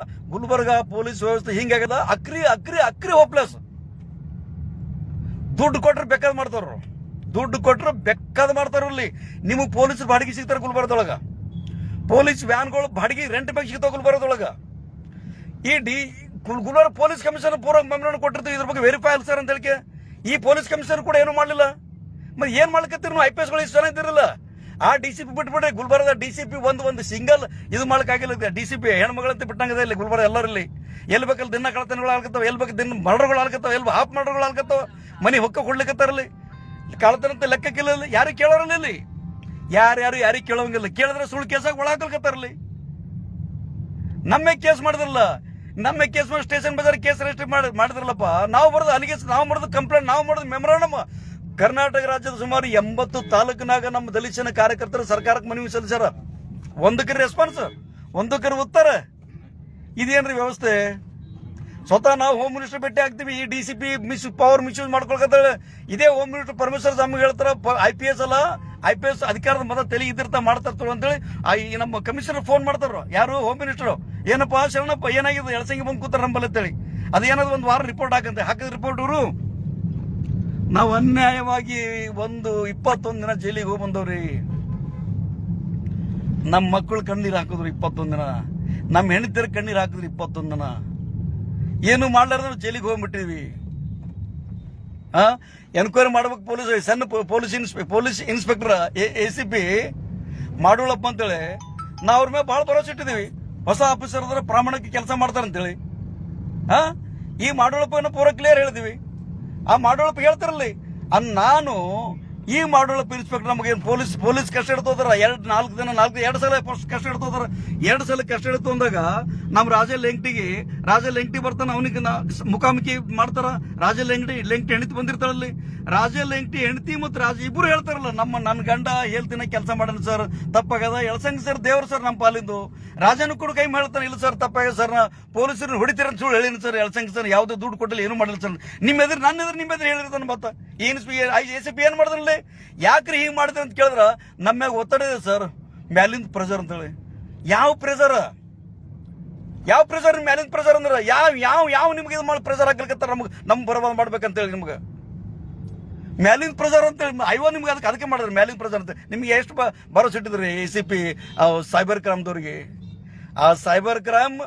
Gulbarga police ವ್ಯವಸ್ಥೆ ಹಿಂಗಾಗ್ಯದ ಅಕ್ರಿ ಅಕ್ರಿ ಅಕ್ರಿ hopeless ದುಡ್ಡು ಕೊಟ್ರೆ ಬೇಕಾದ್ ಮಾಡ್ತಾರ ದುಡ್ಡು ಕೊಟ್ರೆ ಬೇಕಾದ್ ಮಾಡ್ತಾರ ಇಲ್ಲಿ. ನಿಮಗೆ ಪೊಲೀಸ್ ಬಾಡಿಗೆ ಸಿಗ್ತಾರೆ ಗುಲ್ಬರ್ಗದೊಳಗ. ಪೊಲೀಸ್ ವ್ಯಾನ್ಗಳು ಬಾಡಿಗೆ ರೆಂಟ್ ಬೇಕು ಸಿಗ್ತಾವ ಗುಲ್ಬರ್ಗದೊಳಗ. ಈ ಡಿ, ಗುಲ್- ಗುಲ್ಬರ್ಗ ಪೊಲೀಸ್ ಕಮಿಷನರ್ ಪೂರ್ವ ಮೆಮೊರನ್ನು ಕೊಟ್ಟಿರ್ತೀವಿ, ಇದ್ರ ಬಗ್ಗೆ ವೆರಿಫೈ ಅಲ್ಲ ಸರ್ ಅಂತ ಹೇಳಿಕೆ ಈ ಪೊಲೀಸ್ ಕಮಿಷನರ್ ಕೂಡ ಏನು ಮಾಡಲಿಲ್ಲ. ಮತ್ತೆ ಏನ್ ಮಾಡ್ಲಿಕ್ಕೆ ಐ ಪಿ ಎಸ್ಗಳು ಇಷ್ಟು ಜನ ಇದ್ದಿರಲ್ಲ ಆ ಡಿ ಸಿ ಪಿ ಬಿಟ್ಬಿಡ್ರಿ ಗುಲ್ಬರ್ಗ ಡಿ ಸಿ ಪಿ ಒಂದು ಒಂದು ಸಿಂಗಲ್ ಇದು ಮಾಡಕ್ಕಾಗಿಲ್ಲ ಡಿ ಸಿ ಪಿ ಹೆಣ್ಮಗಳಂತ ಬಿಟ್ಟಂಗದ ಇಲ್ಲಿ ಗುಲ್ಬರ್ಗ ಎಲ್ಲರಲ್ಲಿ. ಎಲ್ಲಿ ಬೇಕಲ್ಲಿ ದಿನ ಕಳತನಗಳು ಆಗ್ತಾವ ಎಲ್ಲಿ ಬೇಕು ದಿನ ಮರ್ಡರ್ಗಳು ಆಗ್ತಾವ ಎಲ್ಲಿ ಹಾಫ್ ಮರ್ಡರ್ಗಳು ಆಗ್ತಾವ ಮನೆ ಹೊಕ್ಕ ಕೊಡ್ಲಿಕ್ಕತ್ತಾರಲ್ಲಿ ಕಳತನಂತ ಲೆಕ್ಕ ಲೆಕ್ಕಕ್ಕಿಲ್ಲ ಇಲ್ಲಿ ಯಾರು ಕೇಳೋರಲ್ಲಿ ಇಲ್ಲಿ? ಯಾರ್ಯಾರು ಯಾರಿಗೆ ಕೇಳೋಂಗಿಲ್ಲ ಕೇಳಿದ್ರೆ ಸುಳ್ಳು ಕೇಸಾಗ ಒಳಗಾಕಲ್ಕತ್ತಾರಲ್ಲಿ ನಮ್ಮೇ ಕೇಸ್ ಮಾಡಿದ್ರಲ್ಲ, ನಮ್ಮ ಕೇಸ್ ಮಾಡಿ ಸ್ಟೇಷನ್ ಬಜಾರ್ ಕೇಸ್ ರಿಜಿಸ್ಟರ್ ಮಾಡಿ, ಮಾಡಿದ್ರಲ್ಲಪ್ಪ, ನಾವು ಬರೋದು ಅಲ್ಲಿಗೆ ನಾವು ಮಾಡೋದು ಕಂಪ್ಲೇಂಟ್ ನಾವು ಮಾಡೋದು ಮೆಮೊರಾಂಡಮ್ ಕರ್ನಾಟಕ ರಾಜ್ಯದ ಸುಮಾರು ಎಂಬತ್ತು ತಾಲೂಕಿನಾಗ ನಮ್ಮ ದಲಿತ ಸೇನಾ ಕಾರ್ಯಕರ್ತರು ಸರ್ಕಾರಕ್ಕೆ ಮನವಿ ಸಲ್ಲಿಸ್ಯಾರ. ಒಂದಕ್ಕೆ ರೆಸ್ಪಾನ್ಸ್ ಒಂದಕ್ಕೆ ಉತ್ತರ. ಇದೇನ್ರಿ ವ್ಯವಸ್ಥೆ? ಸ್ವತಃ ನಾವು ಹೋಮ್ ಮಿನಿಸ್ಟರ್ ಭೇಟಿ ಆಗ್ತೀವಿ, ಈ D C P miss power misuse ಮಾಡ್ಕೊಳ್ಕತ್ತಾಳೆ. ಇದೇ ಹೋಮ್ ಮಿನಿಸ್ಟರ್ ಪರಮೇಶ್ವರ್ ಸ್ವಾಮಿ ಹೇಳ್ತಾರ ಐ ಪಿ ಎಸ್ ಅಲ್ಲ ಐ ಪಿ ಎಸ್ ಅಧಿಕಾರದ ಮತ ತಲೆ ಇದ್ದಿರ್ತಾ ಮಾಡ್ತಾರ ಅಂತೇಳಿ ಈ ನಮ್ಮ ಕಮಿಷನರ್ ಫೋನ್ ಮಾಡ್ತಾರ ಯಾರು? ಹೋಮ್ ಮಿನಿಸ್ಟರ್ ಏನಪ್ಪ ಶರಣಪ್ಪ, ಏನಾಗಿದೆ? ಎಳಸಂಗಿ ಬಂದು ಕೂತಾರ ನಂಬಲ್ಲ ಅಂತೇಳಿ. ಅದೇನಾದ್ರು ಒಂದು ವಾರ ರಿಪೋರ್ಟ್ ಹಾಕಂತೆ. ಹಾಕಿದ ರಿಪೋರ್ಟ್ ಇವರು. ನಾವು ಅನ್ಯಾಯವಾಗಿ ಒಂದು ಇಪ್ಪತ್ತೊಂದು ದಿನ ಜೈಲಿಗೆ ಹೋಗಿ ಬಂದವ್ರಿ. ನಮ್ಮ ಮಕ್ಕಳು ಕಣ್ಣೀರು ಹಾಕಿದ್ರು ಇಪ್ಪತ್ತೊಂದು ದಿನ. ನಮ್ಮ ಹೆಂಡತಿಯರ ಕಣ್ಣೀರು ಹಾಕಿದ್ರು ಇಪ್ಪತ್ತೊಂದು ದಿನ. ಏನು ಮಾಡ್ಲಾರ್ದ ಜೈಲಿಗೆ ಹೋಗ್ಬಿಟ್ಟಿದ್ವಿ. ಆ? ಎನ್ಕ್ವೈರಿ ಮಾಡ್ಬೇಕು ಪೊಲೀಸ್, ಸಣ್ಣ police ಇನ್ಸ್ಪೆ police inspector, A C P ಮಾಡೋಳಪ್ಪ ಅಂತೇಳಿ ನಾವು ಅವ್ರ ಮೇಲೆ ಭಾಳ ಭರವಸೆ ಇಟ್ಟಿದ್ದೀವಿ. ಹೊಸ ಆಫೀಸರ್ ಅಂದ್ರೆ ಪ್ರಾಮಾಣಿಕ ಕೆಲಸ ಮಾಡ್ತಾರೆ ಅಂತೇಳಿ ಆ? ಈ ಮಾಡೋಳಪ್ಪನ ಪೂರ ಕ್ಲಿಯರ್ ಹೇಳಿದೀವಿ ಆ ಮಾಡೋಳಪ್ಪ ಹೇಳ್ತಿರಲಿ ಅನ್ ನಾನು ಈ ಮಾಡೋಳಪ್ಪ ಇನ್ಸ್ಪೆಕ್ಟರ್ ನಮಗೆ ಪೊಲೀಸ್ ಪೊಲೀಸ್ ಕಷ್ಟ ಇಡ್ತೋದ್ರ ಎರಡು, ನಾಲ್ಕು ದಿನ ನಾಲ್ಕು, ಎರಡು ಸಲ ಕಷ್ಟ ಇಡ್ತೋದ್ರ ಎರಡು ಸಲ ಕಷ್ಟ ಇಡ್ತು ಅಂದಾಗ ನಮ್ಮ ರಾಜ ಲೆಂಕ್ಟಿಗೆ ರಾಜ ಲೆಂಕಟಿ ಬರ್ತಾನ ಅವನಿಗೆ ಮುಖಾಮುಖಿ ಮಾಡ್ತಾರ. ರಾಜ ಲೆಂಕಟಿ ಲೆಂಕಟಿ ಹೆಂಡತಿ ಬಂದಿರ್ತಾರಲ್ಲಿ ರಾಜ ಲೆಂಕಟಿ ಹೆಂಡತಿ ಮತ್ತು ರಾಜ ಇಬ್ಬರು ಹೇಳ್ತಾರಲ್ಲ, ನಮ್ಮ ನನ್ನ ಗಂಡ ಹೇಳ್ತಿನ ಕೆಲಸ ಮಾಡೋಣ ಸರ್ ತಪ್ಪಾಗದ ಎಳ್ಸಂಗ್ ಸರ್, ದೇವ್ರು ಸರ್ ನಮ್ಮ ಪಾಲಿಂದು. ರಾಜನು ಕೂಡ ಕೈ ಮಾಡ್ತಾನೆ, ಇಲ್ಲ ಸರ್ ತಪ್ಪಾಗ ಸರ್ ಪೊಲೀಸರು ಹೊಡಿತೀರ ಅಂತ ಸುಳ್ಳು ಹೇಳಿನಿ ಸರ್ ಎಳ್ಸಂಗ್ ಸರ್, ಯಾವುದೇ ದುಡ್ಡು ಕೊಟ್ಟಿಲ್ಲ, ಏನು ಮಾಡಿಲ್ಲ ಸರ್. ನಿಮ್ಮ ಎದುರು, ನನ್ನ ಎದುರು, ನಿಮ್ಮ ಎದುರು ಹೇಳಿರ್ತಾನೆ ಮತ್ತ. ಏನು ಎ ಸಿ ಪಿ ಏನು ಮಾಡಿದ್ರಲ್ಲಿ ಯಾಕ್ರಿ ಹಿಂಗೆ ಮಾಡಿದ್ರಿ ಅಂತ ಕೇಳಿದ್ರ ನಮ್ಮ ಮ್ಯಾಗ ಒತ್ತಡ ಇದೆ ಸರ್, ಮ್ಯಾಲಿಂದ ಪ್ರೆಷರ್ ಅಂತೇಳಿ. ಯಾವ ಪ್ರೆಷರ್ ಯಾವ ಪ್ರೆಷರ್ ಮ್ಯಾಲಿಂದ ಪ್ರೆಷರ್ ಅಂದ್ರೆ ಯಾವ ಯಾವ ಯಾವ ನಿಮ್ಗೆ ಇದು ಮಾಡಿ ಪ್ರೆಷರ್ ಹಾಕ್ಲಿಕ್ಕತ್ತಾರ ನಮ್ಗೆ? ನಮ್ ಬರಬಾರ್ದು ಮಾಡ್ಬೇಕಂತೇಳಿ ನಿಮ್ಗೆ. ಮ್ಯಾಲಿನ ಪ್ರೆಷರ್ ಅಂತೇಳಿ ಅಯ್ಯೋ ನಿಮ್ಗೆ ಅದಕ್ಕೆ ಅದಕ್ಕೆ ಮಾಡಿದ್ರೆ ಮ್ಯಾಲಿನ ಪ್ರೆಷರ್ ಅಂತ. ನಿಮ್ಗೆ ಎಷ್ಟು ಬ ಭರೋಸೆ ಇಟ್ಟಿದ್ರಿ ಎ ಸಿ ಪಿ ಸೈಬರ್ ಕ್ರೈಮ್ದವ್ರಿಗೆ ಆ ಸೈಬರ್ ಕ್ರೈಮ್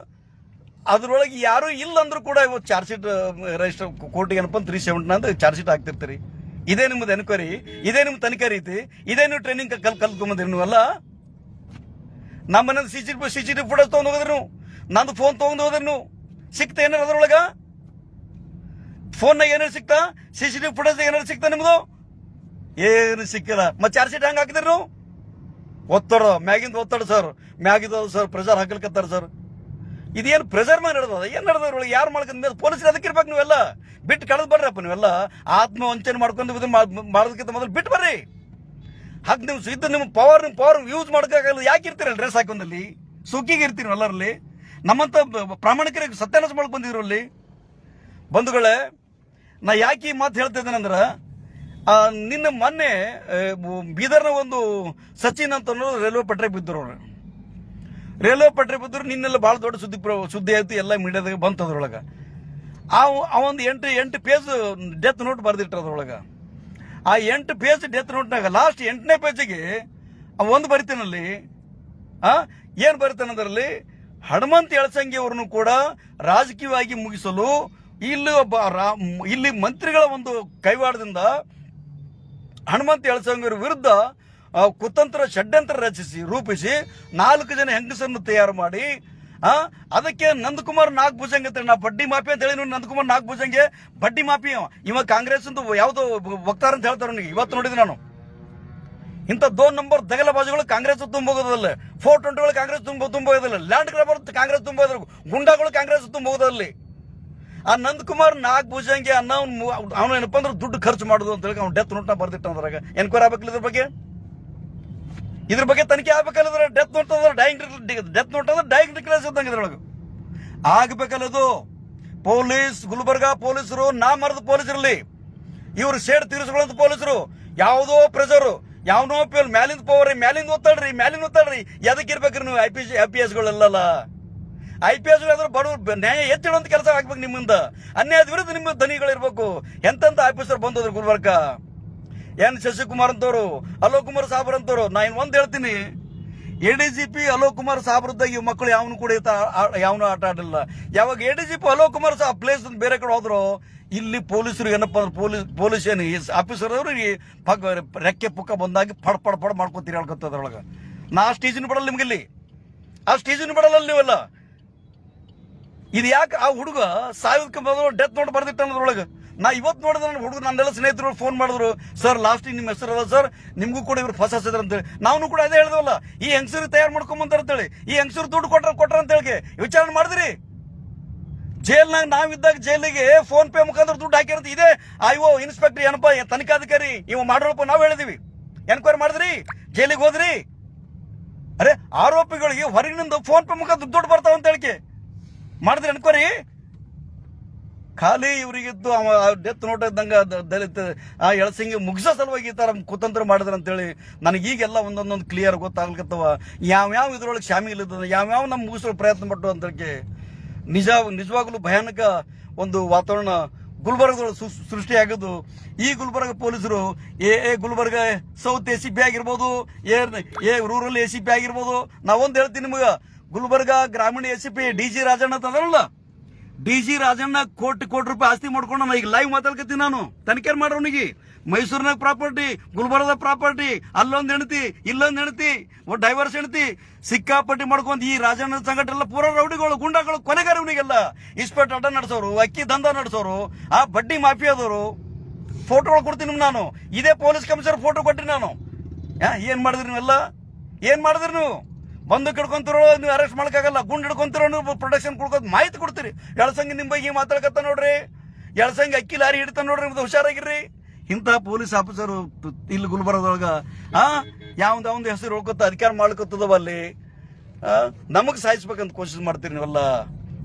ಅದ್ರೊಳಗೆ ಯಾರು ಇಲ್ಲ ಅಂದ್ರೂ ಕೂಡ ಇವತ್ತು ಚಾರ್ಜ್ ಶೀಟ್ ರಿಜಿಸ್ಟರ್ ಕೋರ್ಟಿಗೆ ಏನಪ್ಪ ತ್ರೀ ಸೆವೆಂಟಿನ ಅಂತ ಚಾರ್ಜ್ ಶೀಟ್ ಹಾಕ್ತಿರ್ತೀರಿ. ಇದೇ ನಿಮ್ಮದು ಎನ್ಕ್ವೈರಿ ಇದೇ ನಿಮ್ಮ ತನಿಖೆ ರೀತಿ, ಇದೇ ನೀವು ಟ್ರೈನಿಂಗ್ ಕಲ್ ಕಲ್ತ್ಕೊಂಬಂದಿರಿ ನೀವಲ್ಲ. ನಮ್ಮ ಮನೇಲಿ C C T C C T photos ತೊಗೊಂಡು ಹೋಗಿದ್ರಿ ನಂದು ಫೋನ್ ತೊಗೊಂಡು ಹೋದ್ರಿ ಸಿಕ್ತ ಏನಾರ ಅದ್ರೊಳಗ? ಫೋನ್ನಾಗ ಏನಾರು ಸಿಕ್ತಾ ಸಿ ಸಿ ಟಿವಿ ಫುಟೇಜ್ ಏನಾರು ಸಿಕ್ತಾ ನಿಮ್ದು? ಏನು ಸಿಕ್ಕಿಲ್ಲ. ಮತ್ತೆ ಚಾರ್ಜ್ ಶೀಟ್ ಹಂಗೆ ಹಾಕಿದ್ರಿ ನೀವು? ಒತ್ತಡ. ಮ್ಯಾಗಿಂದ ಒತ್ತಡ ಸರ್ ಮ್ಯಾಗಿದ ಸರ್ ಪ್ರೆಷರ್ ಹಾಕಲ್ಕತ್ತಾರ ಸರ್ ಇದೇನು ಪ್ರೆಷರ್ ಮೇಲೆ ನಡೆದ ಏನು ನಡೆದ್ರೊಳಗೆ ಯಾರು ಮಾಡ್ಕೊಂಡ್ ಪೊಲೀಸರು ಅದಕ್ಕೆ ಇರ್ಬೇಕು ನೀವೆಲ್ಲ? ಬಿಟ್ಟು ಕಳೆದು ಬರ್ರಪ್ಪ ನೀವೆಲ್ಲ? ಆತ್ಮ ವಂಚನೆ ಮಾಡ್ಕೊಂಡು ಇದನ್ನ ಮಾಡ್- ಮಾಡೋದಕ್ಕಿಂತ ಮೊದಲು ಬಿಟ್ಟು ಬರ್ರಿ. ಹಾಗೆ ನೀವು ಇದ್ದು ನಿಮ್ಮ ಪವರ್ ನಿಮ್ಮ ಪವರ್ ಯೂಸ್ ಮಾಡೋಕ್ಕಾಗಲ್ಲ ಯಾಕೆ ಇರ್ತೀರಲ್ಲ ಡ್ರೆಸ್ ಹಾಕೊಂಡಲ್ಲಿ ಸುಖಿಗೆ ಇರ್ತೀರಿ ಎಲ್ಲರಲ್ಲಿ ನಮ್ಮಂತ ಪ್ರಾಮಾಣಿಕರಿಗೆ ಸತ್ಯಾನಾಶ ಮಾಡಕ್ ಬಂದಿದ್ರು ಅಲ್ಲಿ. ಬಂಧುಗಳೇ, ನಾ ಯಾಕೆ ಈ ಮಾತು ಹೇಳ್ತಾ ನಿನ್ನ ಮೊನ್ನೆ ಬೀದರ್ನ ಒಂದು ಸಚಿನ್ ಅಂತ ರೈಲ್ವೆ ಪಟ್ರೆ ಬಿದ್ದರು ಅವ್ರು. ರೈಲ್ವೆ ಪಟ್ರೆ ಬಿದ್ದರು ನಿನ್ನೆಲ್ಲ ಭಾಳ ದೊಡ್ಡ ಸುದ್ದಿ ಸುದ್ದಿ ಆಯ್ತು, ಎಲ್ಲ ಮೀಡಿಯಾದಾಗ ಬಂತು ಅದ್ರೊಳಗೆ. ಆ ಒಂದು ಎಂಟು ಎಂಟು ಪೇಜ್ ಡೆತ್ ನೋಟ್ ಬರ್ದಿಟ್ರು ಅದ್ರೊಳಗೆ. ಆ ಎಂಟು ಪೇಜ್ ಡೆತ್ ನೋಟ್ನಾಗ ಲಾಸ್ಟ್ ಎಂಟನೇ ಪೇಜಿಗೆ ಒಂದು ಬರಿತೀನಲ್ಲಿ ಏನು ಅದರಲ್ಲಿ ಹನುಮಂತ್ ಎಳಸಂಗಿ ಅವರನ್ನು ಕೂಡ ರಾಜಕೀಯವಾಗಿ ಮುಗಿಸಲು ಇಲ್ಲಿ ಒಬ್ಬ ಇಲ್ಲಿ ಮಂತ್ರಿಗಳ ಒಂದು ಕೈವಾಡದಿಂದ ಹನುಮಂತ ಯಳಸಂಗಿಯವರ ವಿರುದ್ಧ ಕುತಂತ್ರ ಷಡ್ಯಂತ್ರ ರಚಿಸಿ, ರೂಪಿಸಿ ನಾಲ್ಕು ಜನ ಹೆಂಗಸರನ್ನು ತಯಾರು ಮಾಡಿ, ಆ, ಅದಕ್ಕೆ ನಂದಕುಮಾರ್ ನಾಗಭುಜಂಗ್ ಅಂತ ನಾ ಬಡ್ಡಿ ಮಾಫಿ ಅಂತ ಹೇಳಿ ನೋಡಿ ನಂದಕುಮಾರ್ ನಾಗಭುಜಂಗೆ ಬಡ್ಡಿ ಮಾಫಿ ಇವ ಕಾಂಗ್ರೆಸ್ ಯಾವುದೋ ವಕ್ತಾರ ಅಂತ ಹೇಳ್ತಾರೆ ಇವತ್ತು ನೋಡಿದ್ರೆ ನಾನು. ಇಂಥ ದೋನ್ ನಂಬರ್ ದಗಲ ಬಾಜುಗಳು ಕಾಂಗ್ರೆಸ್ ತುಂಬೋಗೋದಲ್ಲ. ಫೋರ್ ಟ್ವೆಂಟಿಗಳು ಕಾಂಗ್ರೆಸ್ ತುಂಬ ತುಂಬೋದಿಲ್ಲ ಲ್ಯಾಂಡ್ ಗ್ರಾಬರ್ ಕಾಂಗ್ರೆಸ್ ತುಂಬೋದ್ರ. ಗುಂಡಾಗಳು ಕಾಂಗ್ರೆಸ್ ತುಂಬೋದಲ್ಲಿ ಆ ನಂದಕುಮಾರ್ ನಾಗ್ ಭುಜಂಗೆ ಅವ್ನು ಅವನು ಏನಪ್ಪ ಅಂದ್ರೆ ದುಡ್ಡು ಖರ್ಚು ಮಾಡುದು ಅಂತ ಹೇಳಿ ಅವ್ನು ಡೆತ್ ನೋಟ್ನ ಬರ್ದಿಟ್ಟ ಅದ್ರಾಗ. ಎನ್ಕ್ವೈರಿ ಆಗ್ಬೇಕಿಲ್ಲ ಇದ್ರ ಬಗ್ಗೆ? ಇದ್ರ ಬಗ್ಗೆ ತನಿಖೆ ಆಗ್ಬೇಕಲ್ಲದ್ರೆ ಡೆತ್ ನೋಟ್ ಅಂದ್ರೆ ಡೈರೆಕ್ಟ್ ಡೆತ್ ನೋಟ್ ಅಂದ್ರೆ ಡೈರೆಕ್ಟ್ ಡಿಕ್ಲೇರ್ಸ್ ಇದ್ದಂಗೆ ಇದ್ರೊಳಗೆ. ಆಗ್ಬೇಕಲ್ಲದು ಪೊಲೀಸ್, ಗುಲ್ಬರ್ಗ ಪೊಲೀಸರು, ನಾ ಮರದ ಪೊಲೀಸರಲ್ಲಿ. ಇವ್ರು ಸೇಡ್ ತೀರಿಸ್ಕೊಳ್ಳೋದು ಪೊಲೀಸರು. ಯಾವುದೋ ಪ್ರೆಜರು ಯಾವನೋ ಪೇಲ್ ಮ್ಯಾಲಿಂದ ಪವರ್ ಮ್ಯಾಲಿಂದ ಒತ್ತಡ್ರಿ ಮ್ಯಾಲಿಂದ ಒತ್ತಡ್ರಿ ಎದಕ್ಕೆ ಇರ್ಬೇಕ್ರಿ ನೀವು ಐ ಪಿ ಐ ಪಿ ಎಸ್ಗಳೆಲ್ಲಲ್ಲ ಐ ಪಿ ಎಸ್ ಆದ್ರೆ ಬಡವ್ರು ನ್ಯಾಯ ಎತ್ತಿಡುವಂತ ಕೆಲಸ ಆಗ್ಬೇಕು ನಿಮ್ಮಿಂದ. ಅನ್ಯಾಯದ ವಿರುದ್ಧ ನಿಮ್ಮ ದನಿಗಳಿರ್ಬೇಕು ಎಂತಂತ ಆಫೀಸರ್ ಬಂದದ್ರು ಗುಲ್ಬರ್ಗ? ಎನ್ ಶಶಿಕುಮಾರ್ ಅಂತವ್ರು, ಅಲೋಕ್ ಕುಮಾರ್ ಸಾಬ್ರ ಅಂತವ್ರು, ನಾ ಇನ್ ಒಂದ್ ಹೇಳ್ತೀನಿ. A D G P Alok Kumar ಸಾಬ್ರದಾಗ ಇವ್ ಮಕ್ಕಳು ಯಾವನು ಕೂಡ ಯಾವನು ಆಟ ಆಡಿಲ್ಲ ಯಾವಾಗ A D G P Alok Kumar Saab place ಬೇರೆ ಕಡೆ ಹೋದ್ರು ಇಲ್ಲಿ ಪೊಲೀಸರು ಏನಪ್ಪ ಅಂದ್ರೆ ಪೊಲೀಸ್ ಪೊಲೀಸ್ ಏನು ಆಫೀಸರ್ ಅವರು ಪಗ್ ರೆಕ್ಕೆ ಪುಕ್ಕ ಬಂದಾಗಿ ಪಡ್ ಪಡ್ ಪಡ್ ಮಾಡ್ಕೊತೀರಿ ಹೇಳ್ಕೊತದ್ರೊಳಗ ನಾ ಸ್ಟೇಜಿನ ಬಿಡಲ್ಲ ನಿಮ್ಗೆ ಇಲ್ಲಿ. ಆ ಸ್ಟೇಜಿನ ಬಿಡಲ್ಲ ನೀವೆಲ್ಲ. ಇದು ಯಾಕೆ ಆ ಹುಡುಗ ಸಾವಿರಕ್ಕೆ ಬಂದ್ರು ಡೆತ್ ನೋಟ್ ಬರ್ದಿಟ್ಟ ಅನ್ನೋದ್ರೊಳಗೆ? ನಾ ಇವತ್ತು ನೋಡಿದ್ರೆ ನನ್ನ ಹುಡುಗ ನನ್ನೆಲ್ಲ ಸ್ನೇಹಿತರು ಫೋನ್ ಮಾಡಿದ್ರು ಸರ್ ಲಾಸ್ಟ್ ನಿಮ್ಮ ಹೆಸರು ಅದ ಸರ್ ನಿಮಗೂ ಕೂಡ ಇವ್ರು ಫಸ ಹಸಿದ್ರು ಅಂತೇಳಿ. ನಾವು ಕೂಡ ಅದೇ ಹೇಳಿದ್ವಲ್ಲ, ಈ ಹೆಂಗಸರು ತಯಾರು ಮಾಡ್ಕೊಂಬಂತಾರ ಅಂತೇಳಿ. ಈ ಹೆಂಗಸರು ದುಡ್ಡು ಕೊಟ್ರ ಕೊಟ್ರ ಅಂತ ಹೇಳಿ ವಿಚಾರಣೆ ಮಾಡಿದ್ರಿ? ಜೈಲ್ನಾಗ ನಾವಿದ್ದಾಗ ಜೈಲಿಗೆ ಫೋನ್ ಪೇ ಮುಖಾಂತರ ದುಡ್ಡು ಹಾಕಿರೋದು ಇದೆ. ಐಒ ಇನ್ಸ್ಪೆಕ್ಟರ್ ಏನಪ್ಪ ತನಿಖಾಧಿಕಾರಿ, ನೀವು ಮಾಡೋಪ್ಪ ನಾವು ಹೇಳಿದೀವಿ. ಎನ್ಕ್ವೈರಿ ಮಾಡಿದ್ರಿ, ಜೈಲಿಗೆ ಹೋದ್ರಿ. ಅರೆ, ಆರೋಪಿಗಳಿಗೆ ಹೊರಗಿನಿಂದ ಫೋನ್ ಪೇ ಮುಖಾಂತರ ದುಡ್ಡು ಬರ್ತಾವ ಅಂತ ಹೇಳಿಕೆ. ಮಾಡಿದ್ರಿ ಎನ್ಕ್ವೈರಿ ಖಾಲಿ ಇವರಿಗಿದ್ದು ಅವ ಡೆತ್ ನೋಟ್ ಇದ್ದಂಗ ದಲಿತ, ಆ ಎಳಸಿಂಗಿ ಮುಗಿಸೋ ಸಲುವಾಗಿ ಈ ತರ ಕುತಂತ್ರ ಮಾಡಿದ್ರ ಅಂತೇಳಿ ನನಗೆ ಈಗೆಲ್ಲ ಒಂದೊಂದೊಂದು ಕ್ಲಿಯರ್ ಗೊತ್ತಾಗ್ಲಿಕ್ಕತ್ತವ ಯಾವ್ಯಾವ ಇದ್ರೊಳಗೆ ಶಾಮಿಲ್ ಇದ್ದದ, ಯಾವ್ಯಾವ ನಮ್ಮ ಮುಗಿಸೋ ಪ್ರಯತ್ನ ಪಟ್ಟು ಅಂತೇಳಿ ನಿಜ, ನಿಜವಾಗ್ಲೂ ಭಯಾನಕ ಒಂದು ವಾತಾವರಣ ಗುಲ್ಬರ್ಗದೊಳಗೆ ಸೃಷ್ಟಿ ಸೃಷ್ಟಿಯಾಗದು ಈ ಗುಲ್ಬರ್ಗ ಪೊಲೀಸರು A A Gulbarga south A C P ಆಗಿರ್ಬೋದು, ಎ ಎ ರೂರಲ್ ಎ ಸಿ ಪಿ ಆಗಿರ್ಬೋದು, ನಾವೊಂದು ಹೇಳ್ತೀನಿ ನಿಮಗೆ, ಗುಲ್ಬರ್ಗ ಗ್ರಾಮೀಣ A C P D G Rajanna ಅಂತ ಅದರಲ್ಲ? ಡಿ ಜಿ ರಾಜಣ್ಣ ಕೋಟಿ ಕೋಟಿ ರೂಪಾಯಿ ಆಸ್ತಿ ಮಾಡ್ಕೊಂಡು ನಾನು ಈಗ ಲೈವ್ ಮಾತಾಡ್ಕತ್ತೀನಿ ನಾನು, ತನಿಖೆ ಮಾಡೋನಿಗೆ ಮೈಸೂರಿನಾಗ ಪ್ರಾಪರ್ಟಿ, ಗುಲ್ಬರ್ಗದ ಪ್ರಾಪರ್ಟಿ, ಅಲ್ಲೊಂದು ಹೆಣ್ತಿ ಇಲ್ಲೊಂದು ಹೆಣ್ತಿ ಡೈವರ್ಸ್ ಹೆಣ್ತಿ ಸಿಕ್ಕಾಪಟ್ಟಿ ಮಾಡ್ಕೊಂಡು ಈ ರಾಜಣ್ಣ ಸಂಘಟನೆ ಪೂರ ರೌಡಿಗಳು, ಗುಂಡಾಗಳು ಕೊನೆಗಾರವನಿಗೆಲ್ಲ ಇಸ್ಪೆಟ್ ಅಡ್ಡ ನಡೆಸೋರು, ಅಕ್ಕಿ ದಂಧ ನಡೆಸೋರು, ಆ ಬಡ್ಡಿ ಮಾಫಿಯಾದವರು ಫೋಟೋಗಳು ಕೊಡ್ತೀನಿ ನಾನು. ಇದೇ ಪೊಲೀಸ್ ಕಮಿಷನರ್ ಫೋಟೋ ಕೊಟ್ಟಿನಿ ನಾನು. ಏನು ಮಾಡಿದ್ರಿ ನೀವೆಲ್ಲ? ಏನು ಮಾಡಿದ್ರಿ ನೀವು? ಬಂದು ಕಿಡ್ಕೊಂತಿರೋ ನೀವು ಅರೆಸ್ಟ್ ಮಾಡೋಕ್ಕಾಗಲ್ಲ ಗುಂಡು ಹಿಡ್ಕೊಂತಿರೋ ನೀವು ಪ್ರೊಟೆಕ್ಷನ್ ಕೊಡ್ಕೋದು ಮಾಹಿತಿ ಕೊಡ್ತೀರಿ. ಎಳಸಂಗಿ ನಿಮ್ಮ ಬಗ್ಗೆ ಮಾತಾಡ್ಕತ್ತ ನೋಡ್ರಿ. ಎಳಸಂಗಿ ಅಕ್ಕಿ ಲಾರಿ ಹಿಡಿತ ನೋಡ್ರಿ ನಿಮ್ದು ಹುಷಾರಾಗಿರ್ರಿ. ಇಂಥ ಪೊಲೀಸ್ ಆಫೀಸರು ಇಲ್ಲಿ ಗುಲ್ಬರ್ಗದೊಳಗ, ಆ? ಯಾವ್ದು ಯಾವ್ದು ಹೆಸರು ಹೋಗುತ್ತ ಅಧಿಕಾರ ಮಾಡ್ಕೊತದವ ಅಲ್ಲಿ? ನಮಗೆ ಸಾಯಿಸ್ಬೇಕಂತ ಕೋಶಿಸ್ ಮಾಡ್ತೀರಿ ನೀವೆಲ್ಲ?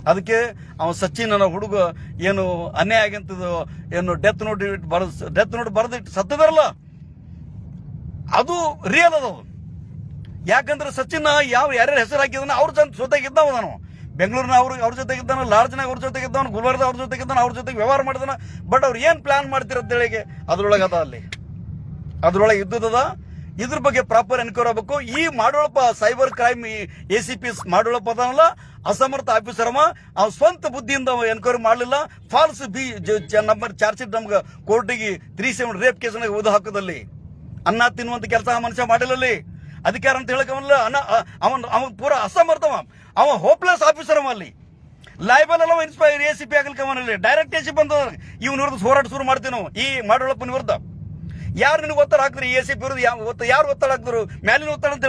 ಅದಕ್ಕೆ ಅವ ಸಚಿನ್ ಅನ್ನೋ ಹುಡುಗ ಏನು ಅನ್ಯಾಯ ಆಗಿಂತದ್ದು ಏನು ಡೆತ್ ನೋಟ್ ಬರ ಡೆತ್ ನೋಟ್ ಬರೆದಿಟ್ಟು ಸತ್ತದಾರಲ್ಲ? ಅದು ರಿಯಲ್ ಅದ. ಯಾಕಂದ್ರೆ ಸಚಿನ್ ಯಾವ ಯಾರ್ಯಾರ ಹೆಸರು ಹಾಕಿದನ ಅವ್ರ ಜೊತೆ ಜೊತೆಗಿದ್ದವ ನಾನು. ಬೆಂಗಳೂರಿನ ಅವ್ರ ಅವ್ರ ಜೊತೆಗಿದ್ದಾನ ಲಾರ್ಜ್ನಾಗ ಅವ್ರ ಜೊತೆಗಿದ್ದವನು ಗುಲ್ಬರ್ಗ ಅವ್ರ ಜೊತೆಗಿದ್ದಾನ ಅವ್ರ ಜೊತೆಗೆ ವ್ಯವಹಾರ ಮಾಡಿದಾನ ಬಟ್ ಅವ್ರು ಏನ್ ಪ್ಲಾನ್ ಮಾಡ್ತಿರತ್ತೇಳಿಗೆ ಅದ್ರೊಳಗೆ ಅದ ಅಲ್ಲಿ. ಅದ್ರೊಳಗೆ ಇದ್ದದ ಇದ್ರ ಬಗ್ಗೆ ಪ್ರಾಪರ್ ಎನ್ಕ್ವೈರಿ ಆಗಬೇಕು. ಈ ಮಾಡೋಳಪ್ಪ cyber crime A C P ಮಾಡೋಳಪ್ಪ ಅದನ್ನಲ್ಲ ಅಸಮರ್ಥ ಆಫೀಸರ್ ಅವ. ಅವ್ನ ಸ್ವಂತ ಬುದ್ಧಿಯಿಂದ ಎನ್ಕ್ವೈರಿ ಮಾಡಲಿಲ್ಲ. False B number charge sheet ನಮ್ಗೆ ಕೋರ್ಟಿಗೆ ತ್ರೀ ಸೆವೆನ್ ರೇಪ್ ಕೇಸ್ನಾಗ ಓದು ಹಾಕೋದಲ್ಲಿ. ಅನ್ನ ತಿನ್ನುವಂತ ಕೆಲಸ ಆ ಮನುಷ್ಯ ಮಾಡಿಲ್ಲಲ್ಲಿ ಅಧಿಕಾರ ಅಂತ ಹೇಳಕ್ ಅವನ್ ಅವನ್ ಪೂರ ಅಸಮರ್ಥವ ಅವ ಹೋಪ್ಲೆಸ್ ಆಫೀಸರ್ ಅವ ಅಲ್ಲಿ. ಲೈಬಲ್ ಅಲ್ಲ ಇನ್ಸ್ಪೈರ್ ಎ ಸಿ ಪಿ ಆಗಲಿಕ್ಕೆ ಅವನಲ್ಲಿ ಡೈರೆಕ್ಟ್ ಎ ಸಿ ಬಂದ ಇವ್ನ ವಿರುದ್ಧ ಹೋರಾಟ ಶುರು ಮಾಡ್ತೀವಿ ಈ ಮಾಡೋಳಪ್ಪನ ವಿರುದ್ಧ. ಯಾರು ನಿನಗೆ ಒತ್ತಡ ಹಾಕಿದ್ರಿ? ಎ ಸಿ ಪಿ ಯಾರು ಒತ್ತಡ ಹಾಕಿದ್ರು? ಮ್ಯಾಲಿನ ಒತ್ತಡ ಅಂತ